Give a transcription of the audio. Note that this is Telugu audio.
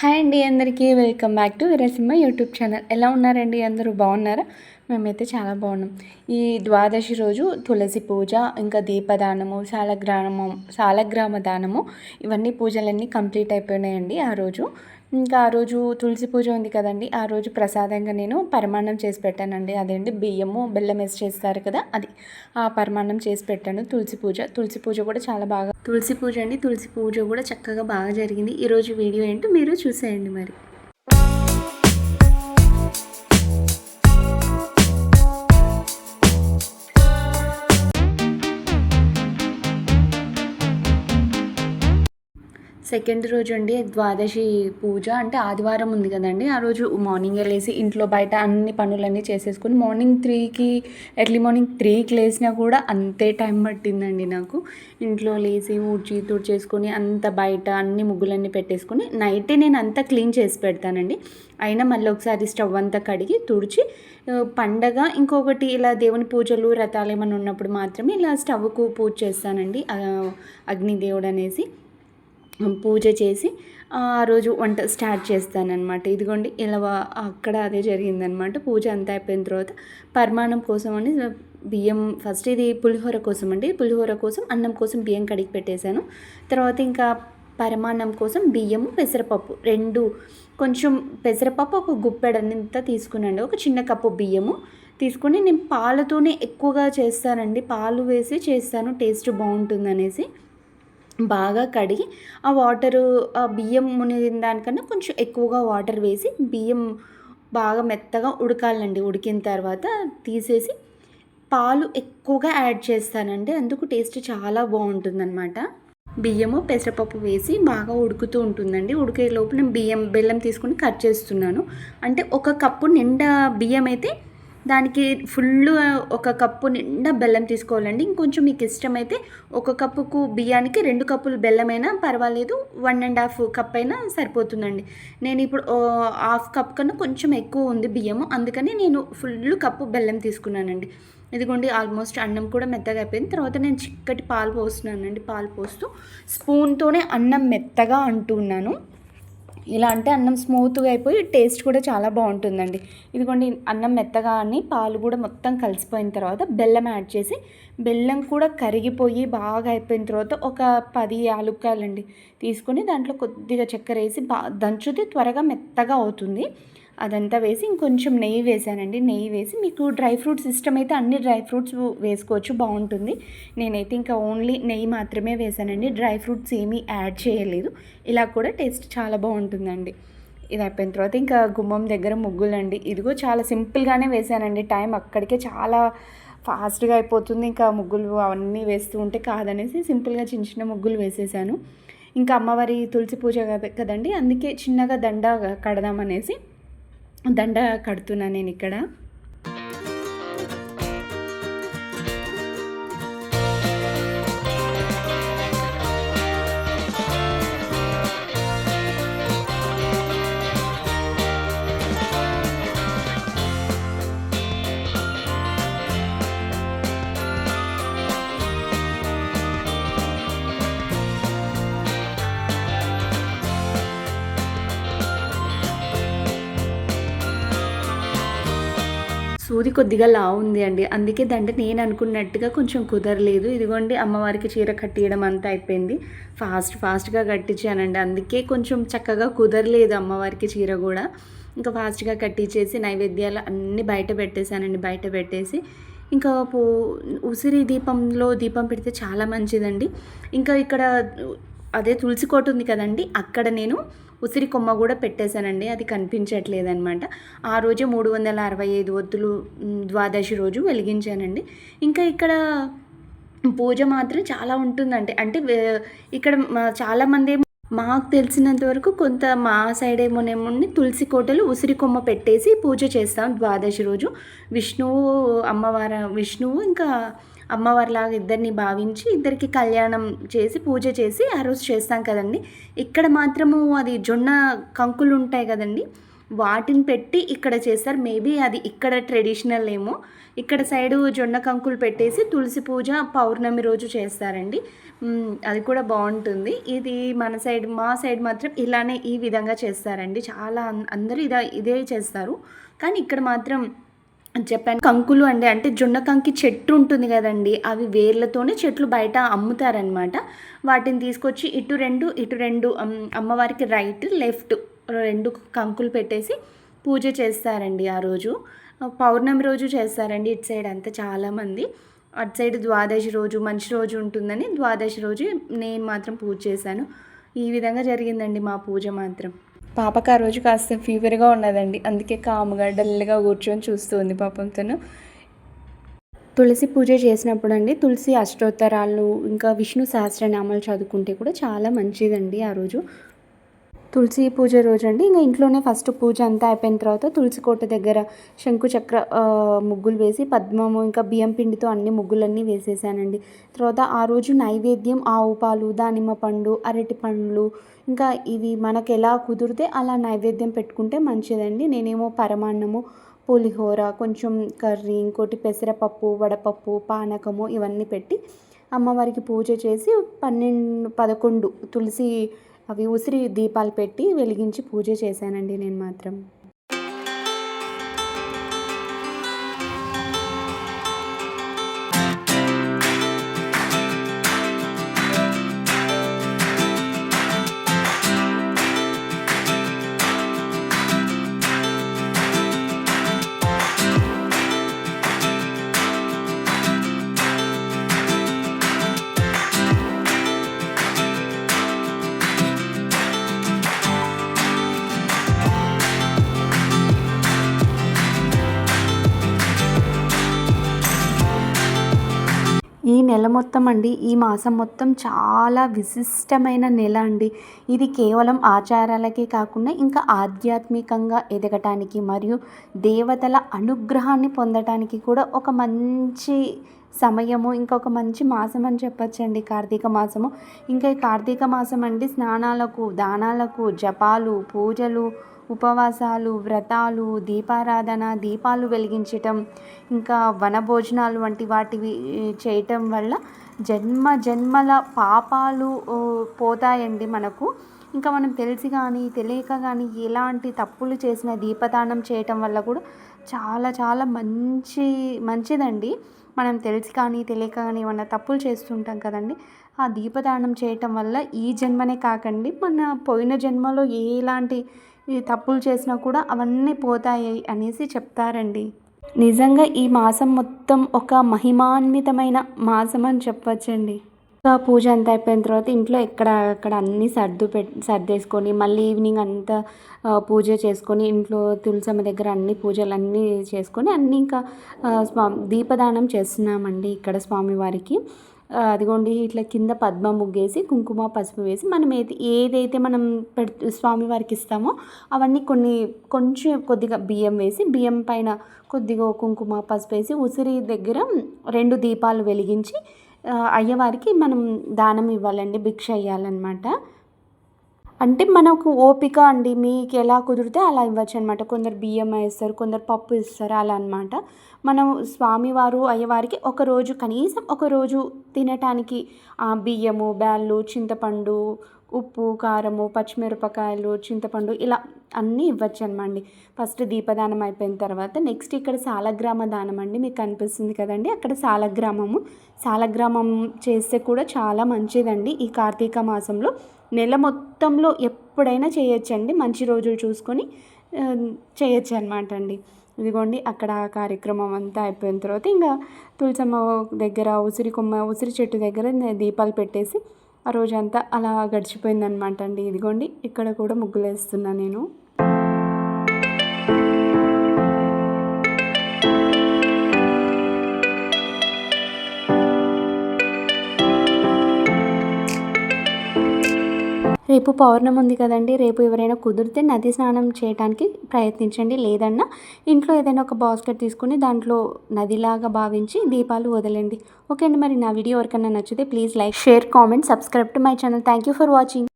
హాయ్ అండి అందరికీ. Welcome back to Veerasimha YouTube channel. ఎలా ఉన్నారండి? అందరూ బాగున్నారా? మేమైతే చాలా బాగున్నాం. ఈ ద్వాదశి రోజు తులసి పూజ ఇంకా దీపదానము సాలగ్రామము సాలగ్రామ దానము ఇవన్నీ పూజలన్నీ కంప్లీట్ అయిపోయినాయండి ఆ రోజు. ఇంకా ఆ రోజు తులసి పూజ ఉంది కదండి ఆ రోజు ప్రసాదంగా నేను పరమాన్నం చేసి పెట్టానండి. అదేంటి బియ్యము బెల్లం వేసి చేస్తారు కదా అది. ఆ పరమాన్నం చేసి పెట్టాను తులసి పూజ. తులసి పూజ కూడా చాలా బాగా తులసి పూజ అండి. తులసి పూజ కూడా చక్కగా బాగా జరిగింది. ఈరోజు వీడియో ఏంటో మీరు చూసేయండి మరి. సెకండ్ రోజు అండి ద్వాదశి పూజ. అంటే ఆదివారం ఉంది కదండి. ఆ రోజు మార్నింగ్ లేసి ఇంట్లో బయట అన్ని పనులన్నీ చేసేసుకుని మార్నింగ్ త్రీకి ఎర్లీ మార్నింగ్ త్రీకి లేసినా కూడా అంతే టైం పట్టిందండి నాకు. ఇంట్లో లేచి ఊడ్చి తుడిచేసుకొని అంత బయట అన్ని ముగ్గులన్నీ పెట్టేసుకొని నైటే నేను అంతా క్లీన్ చేసి పెడతానండి. అయినా మళ్ళీ ఒకసారి స్టవ్ అంతా కడిగి తుడిచి పండగ ఇంకొకటి ఇలా దేవుని పూజలు రథాలు ఏమైనా ఉన్నప్పుడు మాత్రమే ఇలా స్టవ్కు పూజ చేస్తానండి. అగ్నిదేవుడు అనేసి. పూజ చేసి ఆ రోజు వంట స్టార్ట్ చేస్తానన్నమాట. ఇదిగోండి ఇలా అక్కడ అదే జరిగిందనమాట పూజ అంతా అయిపోయిన తర్వాత పరిమాణం కోసం అని బియ్యం ఫస్ట్ ఇది పులిహోర కోసం అండి పులిహోర కోసం అన్నం కోసం బియ్యం కడిగి పెట్టేశాను. తర్వాత ఇంకా పరిమాణం కోసం బియ్యము పెసరపప్పు రెండు కొంచెం పెసరపప్పు ఒక గుప్పెడంత తీసుకున్నాండి ఒక చిన్న కప్పు బియ్యము తీసుకొని నేను పాలతోనే ఎక్కువగా చేస్తానండి. పాలు వేసి చేస్తాను టేస్ట్ బాగుంటుంది అనేసి బాగా కడిగి ఆ వాటరు ఆ బియ్యం మునిగిన దానికన్నా కొంచెం ఎక్కువగా వాటర్ వేసి బియ్యం బాగా మెత్తగా ఉడకాలండి. ఉడికిన తర్వాత తీసేసి పాలు ఎక్కువగా యాడ్ చేస్తానండి. అందుకు టేస్ట్ చాలా బాగుంటుందన్నమాట. బియ్యము పెసరపప్పు వేసి బాగా ఉడుకుతూ ఉంటుందండి. ఉడికే లోపు నేను బియ్యం బెల్లం తీసుకుని కట్ చేస్తున్నాను. అంటే ఒక కప్పు నిండా బియ్యం అయితే దానికి ఫుల్ ఒక కప్పు నిండా బెల్లం తీసుకోవాలండి. ఇంకొంచెం మీకు ఇష్టమైతే ఒక కప్పుకు బియ్యానికి రెండు కప్పులు బెల్లమైనా పర్వాలేదు వన్ అండ్ హాఫ్ కప్ అయినా సరిపోతుందండి. నేను ఇప్పుడు హాఫ్ కప్ కన్నా కొంచెం ఎక్కువ ఉంది బియ్యము. అందుకని నేను ఫుల్ కప్పు బెల్లం తీసుకున్నానండి. ఇదిగోండి ఆల్మోస్ట్ అన్నం కూడా మెత్తగా అయిపోయింది. తర్వాత నేను చిక్కటి పాలు పోస్తున్నానండి. పాలు పోస్తూ స్పూన్తోనే అన్నం మెత్తగా అంటున్నాను ఇలా అంటే అన్నం స్మూత్గా అయిపోయి టేస్ట్ కూడా చాలా బాగుంటుందండి. ఇదిగోండి అన్నం మెత్తగా అని పాలు కూడా మొత్తం కలిసిపోయిన తర్వాత బెల్లం యాడ్ చేసి బెల్లం కూడా కరిగిపోయి బాగా అయిపోయిన తర్వాత ఒక పది యాలుక్కాయలండి తీసుకొని దాంట్లో కొద్దిగా చక్కెర వేసి బా దంచుతే త్వరగా మెత్తగా అవుతుంది. అదంతా వేసి ఇంకొంచెం నెయ్యి వేసానండి. నెయ్యి వేసి మీకు డ్రై ఫ్రూట్స్ ఇష్టమైతే అన్ని డ్రై ఫ్రూట్స్ వేసుకోవచ్చు బాగుంటుంది. నేనైతే ఇంకా ఓన్లీ నెయ్యి మాత్రమే వేసానండి. డ్రై ఫ్రూట్స్ ఏమీ యాడ్ చేయలేదు. ఇలా కూడా టేస్ట్ చాలా బాగుంటుందండి. ఇది అయిపోయిన తర్వాత ఇంకా గుమ్మం దగ్గర ముగ్గులండి. ఇదిగో చాలా సింపుల్గానే వేసానండి. టైం అక్కడికే చాలా ఫాస్ట్గా అయిపోతుంది. ఇంకా ముగ్గులు అవన్నీ వేస్తూ ఉంటే కాదనేసి సింపుల్గా చిన్న చిన్న ముగ్గులు వేసేసాను. ఇంకా అమ్మవారి తులసి పూజ కదండి? అందుకే చిన్నగా దండ కడదామనేసి దండ కడుతున్నా నేను ఇక్కడ సూది కొద్దిగా లా ఉంది అండి. అందుకే దండ నేను అనుకున్నట్టుగా కొంచెం కుదరలేదు. ఇదిగోండి అమ్మవారికి చీర కట్టియడం అంతా అయిపోయింది. ఫాస్ట్ ఫాస్ట్గా కట్టించానండి. అందుకే కొంచెం చక్కగా కుదరలేదు అమ్మవారికి చీర కూడా. ఇంకా ఫాస్ట్గా కట్టించేసి నైవేద్యాలు అన్నీ బయట పెట్టేశానండి. బయట పెట్టేసి ఇంకా పో ఉసిరి దీపంలో దీపం పెడితే చాలా మంచిదండి. ఇంకా ఇక్కడ అదే తులసి కోట ఉంది కదండి అక్కడ నేను ఉసిరి కొమ్మ కూడా పెట్టేశానండి. అది కనిపించట్లేదనమాట ఆ రోజే మూడు వందల అరవై ఐదు ఒత్తులు ద్వాదశి రోజు వెలిగించానండి. ఇంకా ఇక్కడ పూజ మాత్రం చాలా ఉంటుందండి. అంటే ఇక్కడ చాలామంది మాకు తెలిసినంత వరకు కొంత మా సైడ్ ఏమోనేముండి తులసి కోటలు ఉసిరి కొమ్మ పెట్టేసి పూజ చేస్తాం ద్వాదశి రోజు. విష్ణువు అమ్మవారు విష్ణువు ఇంకా అమ్మవారిలాగా ఇద్దరిని భావించి ఇద్దరికి కళ్యాణం చేసి పూజ చేసి ఆ రోజు చేస్తాం కదండి. ఇక్కడ మాత్రము అది జొన్న కంకులు ఉంటాయి కదండి. వాటిని పెట్టి ఇక్కడ చేస్తారు. మేబీ అది ఇక్కడ ట్రెడిషనల్ ఏమో. ఇక్కడ సైడు జొన్న కంకులు పెట్టేసి తులసి పూజ పౌర్ణమి రోజు చేస్తారండి. అది కూడా బాగుంటుంది. ఇది మన సైడ్ మా సైడ్ మాత్రం ఇలానే ఈ విధంగా చేస్తారండి. చాలా అందరూ ఇదే ఇదే చేస్తారు. కానీ ఇక్కడ మాత్రం చెప్పాను కంకులు అండి అంటే జొన్న కంకి చెట్టు ఉంటుంది కదండి అవి వేర్లతోనే చెట్లు బయట అమ్ముతారనమాట వాటిని తీసుకొచ్చి ఇటు రెండు ఇటు రెండు అమ్మవారికి రైట్ లెఫ్ట్ రెండు కంకులు పెట్టేసి పూజ చేస్తారండి ఆ రోజు. పౌర్ణమి రోజు చేస్తారండి ఇటు సైడ్ అంతా చాలామంది అటు సైడ్ ద్వాదశి రోజు మంచి రోజు ఉంటుందని ద్వాదశి రోజు నేను మాత్రం పూజ చేశాను. ఈ విధంగా జరిగిందండి మా పూజ మాత్రం. పాపకు ఆ రోజు కాస్త ఫీవర్గా ఉన్నదండి. అందుకే కాముగా డల్గా కూర్చొని చూస్తుంది పాపం తను. తులసి పూజ చేసినప్పుడు అండి తులసి అష్టోత్తరాలు ఇంకా విష్ణు సహస్రనామాలు చదువుకుంటే కూడా చాలా మంచిదండి ఆ రోజు. తులసి పూజ రోజు అండి ఇంకా ఇంట్లోనే ఫస్ట్ పూజ అంతా అయిపోయిన తర్వాత తులసి కోట దగ్గర శంకు చక్ర ముగ్గులు వేసి పద్మము ఇంకా బియ్యం పిండితో అన్ని ముగ్గులన్నీ వేసేసానండి. తర్వాత ఆ రోజు నైవేద్యం ఆవు పాలు దానిమ్మ పండు అరటి పండ్లు ఇంకా ఇవి మనకు ఎలా కుదిరితే అలా నైవేద్యం పెట్టుకుంటే మంచిదండి. నేనేమో పరమాన్నము పులిహోర కొంచెం కర్రీ ఇంకోటి పెసరపప్పు వడపప్పు పానకము ఇవన్నీ పెట్టి అమ్మవారికి పూజ చేసి పన్నెండు పదకొండు తులసి అవి ఉసిరి దీపాలు పెట్టి వెలిగించి పూజ చేశానండి నేను మాత్రం. నెల మొత్తం అండి. ఈ మాసం మొత్తం చాలా విశిష్టమైన నెల అండి. ఇది కేవలం ఆచారాలకే కాకుండా ఇంకా ఆధ్యాత్మికంగా ఎదగటానికి మరియు దేవతల అనుగ్రహాన్ని పొందటానికి కూడా ఒక మంచి సమయము ఇంకొక మంచి మాసం అని చెప్పొచ్చండి. కార్తీక మాసము. ఇంకా ఈ కార్తీక మాసం అండి స్నానాలకు దానాలకు జపాలు పూజలు ఉపవాసాలు వ్రతాలు దీపారాధన దీపాలు వెలిగించటం ఇంకా వనభోజనాలు వంటి వాటివి చేయటం వల్ల జన్మ జన్మల పాపాలు పోతాయండి మనకు. ఇంకా మనం తెలిసి కానీ తెలియక కానీ ఎలాంటి తప్పులు చేసిన దీపదానం చేయటం వల్ల కూడా చాలా చాలా మంచి మంచిదండి. మనం తెలిసి కానీ తెలియక కానీ ఏమన్నా తప్పులు చేస్తుంటాం కదండి ఆ దీపదానం చేయటం వల్ల ఈ జన్మనే కాకండి. మన పోయిన జన్మలో ఎలాంటి తప్పులు చేసినా కూడా అవన్నీ పోతాయి అనేసి చెప్తారండి. నిజంగా ఈ మాసం మొత్తం ఒక మహిమాన్వితమైన మాసం అని చెప్పచ్చండి ఇంకా పూజ అంతా అయిపోయిన తర్వాత ఇంట్లో ఎక్కడ అక్కడ అన్నీ సర్దు పెట్ సర్దేసుకొని మళ్ళీ ఈవినింగ్ అంతా పూజ చేసుకొని ఇంట్లో తులసమ్మ దగ్గర అన్ని పూజలు అన్నీ చేసుకొని అన్నీ ఇంకా స్వామి స్వా- దీపదానం చేస్తున్నామండి ఇక్కడ స్వామివారికి. అదిగోండి ఇట్లా కింద పద్మ ముగ్గేసి కుంకుమ పసుపు వేసి మనం ఏది ఏదైతే మనం పెడు స్వామివారికి ఇస్తామో అవన్నీ కొన్ని కొంచెం కొద్దిగా బియ్యం వేసి బియ్యం పైన కొద్దిగా కుంకుమ పసుపు వేసి ఉసిరి దగ్గర రెండు దీపాలు వెలిగించి అయ్యవారికి మనం దానం ఇవ్వాలండి భిక్ష ఇవ్వాలన్నమాట అంటే మనకు ఓపిక అండి. మీకు ఎలా కుదిరితే అలా ఇవ్వచ్చు అనమాట కొందరు బియ్యం వేస్తారు కొందరు పప్పు ఇస్తారు అలా అనమాట మనం స్వామివారు అయ్యవారికి ఒక రోజు కనీసం ఒకరోజు తినటానికి బియ్యము బ్యాళ్ళు చింతపండు ఉప్పు కారము పచ్చిమిరపకాయలు చింతపండు ఇలా అన్నీ ఇవ్వచ్చు అనమండి ఫస్ట్ దీపదానం అయిపోయిన తర్వాత నెక్స్ట్ ఇక్కడ సాలగ్రామ దానం అండి మీకు కనిపిస్తుంది కదండి. అక్కడ సాలగ్రామము. సాలగ్రామం చేస్తే కూడా చాలా మంచిదండి ఈ కార్తీక మాసంలో. నెల మొత్తంలో ఎప్పుడైనా చేయొచ్చండి మంచి రోజులు చూసుకొని చేయొచ్చు అనమాట అండి. ఇదిగోండి అక్కడ కార్యక్రమం అంతా అయిపోయిన తర్వాత ఇంకా తులసమ్మ దగ్గర ఉసిరి కొమ్మ ఉసిరి చెట్టు దగ్గర దీపాలు పెట్టేసి ఆ రోజంతా అలా గడిచిపోయిందనమాట అండి. ఇదిగోండి ఇక్కడ కూడా ముగ్గులు వేస్తున్నా నేను. రేపు పౌర్ణమి ఉంది కదండి రేపు ఎవరైనా కుదిరితే నది స్నానం చేయడానికి ప్రయత్నించండి. లేదన్నా ఇంట్లో ఏదైనా ఒక బాస్కెట్ తీసుకుని దాంట్లో నదిలాగా భావించి దీపాలు వదలండి. ఓకే అండి మరి నా వీడియో ఎవరికైనా నచ్చితే please like share comment subscribe to my channel thank you for watching